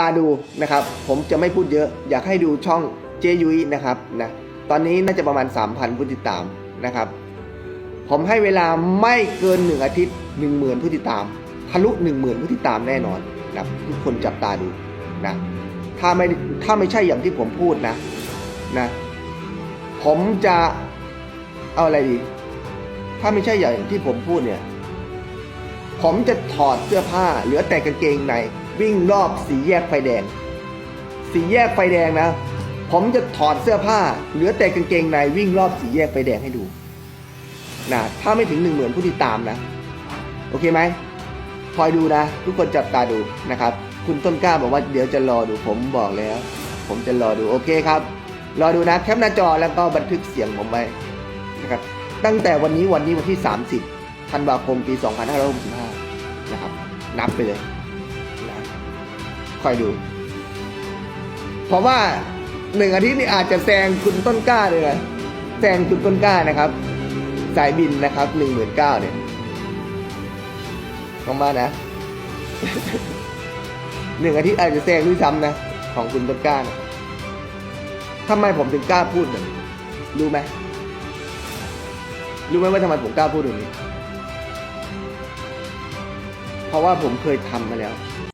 ตาดูนะครับ ผมจะไม่พูดเยอะอยากให้ดูช่องเจยุ้ยนะครับนะตอนนี้น่าจะประมาณ 3,000 ผู้ติดตามนะครับ ผมให้เวลาไม่เกินหนึ่งอาทิตย์หนึ่งหมื่นผู้ติดตาม ทะลุหนึ่งหมื่นผู้ติดตามแน่นอนนะทุกคนจับตาดูนะถ้าไม่ถ้าไม่ใช่อย่างที่ผมพูดนะนะผมจะเอาอะไรดี ถ้าไม่ใช่อย่างที่ผมพูดเนี่ย ผมจะถอดเสื้อผ้าเหลือแต่กางเกงใน วิ่งรอบสีแยกไฟแดง สีแยกไฟแดงนะ ผมจะถอดเสื้อผ้า เหลือแต่กางเกงในวิ่งรอบสีแยกไฟแดงให้ดูนะถ้าไม่ถึงหนึ่งหมื่นผู้ติดตามนะ โอเคไหมคอยดูนะ ทุกคนจับตาดูนะครับ คุณต้นกล้าบอกว่าเดี๋ยวจะรอดูผมบอกแล้ว ผมจะรอดูโอเคครับ รอดูนะแคปหน้าจอแล้วก็บันทึกเสียงผมไว้นะครับตั้งแต่วันนี้วันนี้วันที่ 30ธันวาคมปี 2565 นะครับ นับไปเลย คอยดู เพราะว่าหนึ่งอาทิตย์นี่อาจจะแซงคุณต้นกล้าเลยนะแซงคุณต้นกล้านะครับ สายบินนะครับหนึ่งหมื่นเก้าเนี่ยลองมานะหนึ่งอาทิตย์อาจจะแซงด้วยซ้ำนะ ของคุณต้นกล้านะทำไมผมถึงกล้าพูดแบบนี้รู้ไหมรู้ไหมว่าทำไมผมกล้าพูดแบบนี้ เพราะว่าผมเคยทำมาแล้ว